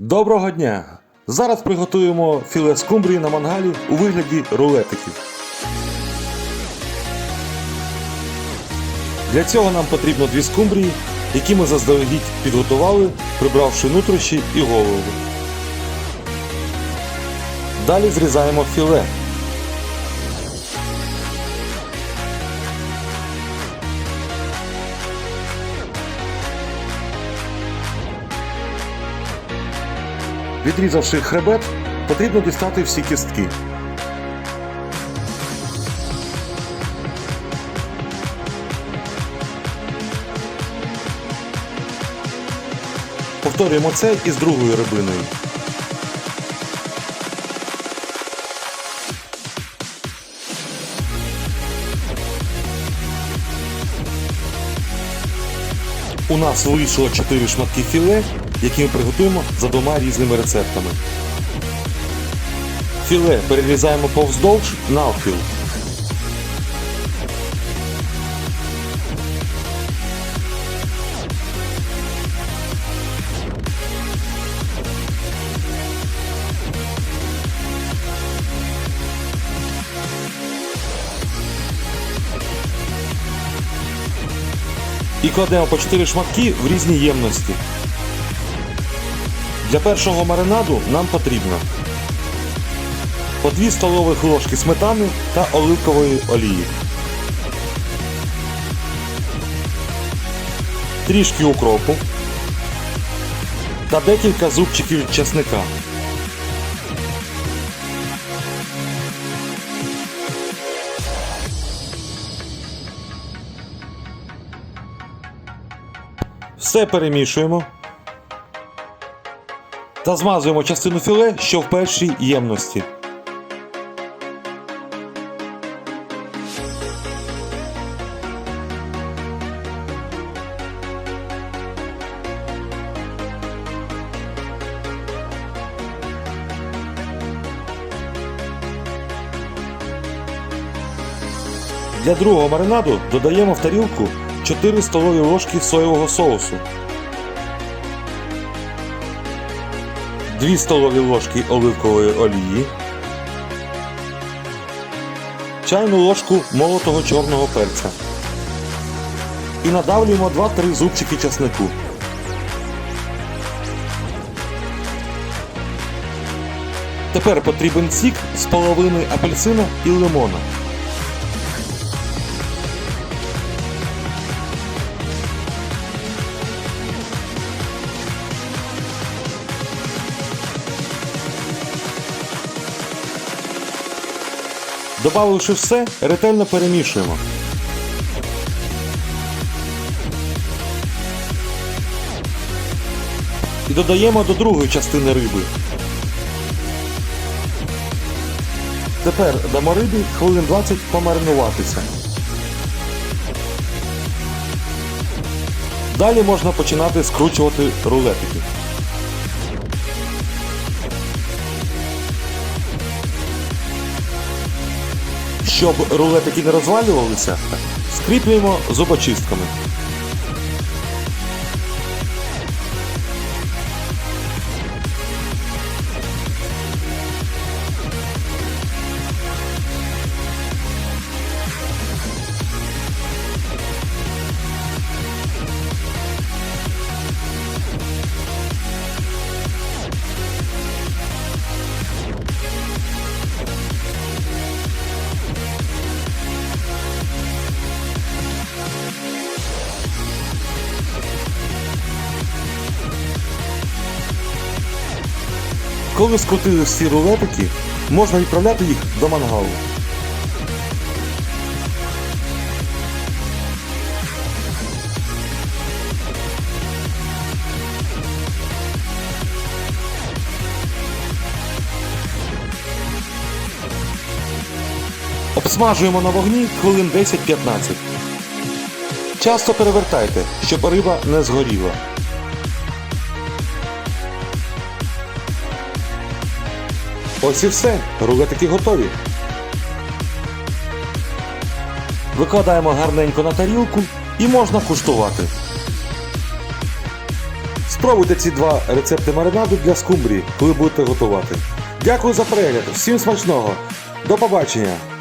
Доброго дня! Зараз приготуємо філе скумбрії на мангалі у вигляді рулетиків. Для цього нам потрібно дві скумбрії, які ми заздалегідь підготували, прибравши нутрощі і голову. Далі зрізаємо філе. Відрізавши хребет, потрібно дістати всі кістки. Повторюємо це із другою рибиною. У нас вийшло 4 шматки філе, які ми приготуємо за двома різними рецептами. Філе перерізаємо повздовж навпіл. І кладемо по 4 шматки в різні ємності. Для першого маринаду нам потрібно по 2 столових ложки сметани та оливкової олії. Трішки укропу та декілька зубчиків чесника. Все перемішуємо та змазуємо частину філе, що в першій ємності. Для другого маринаду додаємо в тарілку 4 столові ложки соєвого соусу, 2 столові ложки оливкової олії, чайну ложку молотого чорного перця. І надавлюємо 2-3 зубчики часнику. Тепер потрібен сік з половини апельсина і лимона. Добавивши все, ретельно перемішуємо. І додаємо до другої частини риби. Тепер дамо рибі хвилин 20 помаринуватися. Далі можна починати скручувати рулетики. Щоб рулетики не розвалювалися, скріплюємо зубочистками. Коли скрутили всі рулетики, можна відправляти їх до мангалу. Обсмажуємо на вогні хвилин 10-15. Часто перевертайте, щоб риба не згоріла. Ось і все, рулетики готові. Викладаємо гарненько на тарілку і можна куштувати. Спробуйте ці два рецепти маринаду для скумбрії, коли будете готувати. Дякую за перегляд, всім смачного! До побачення!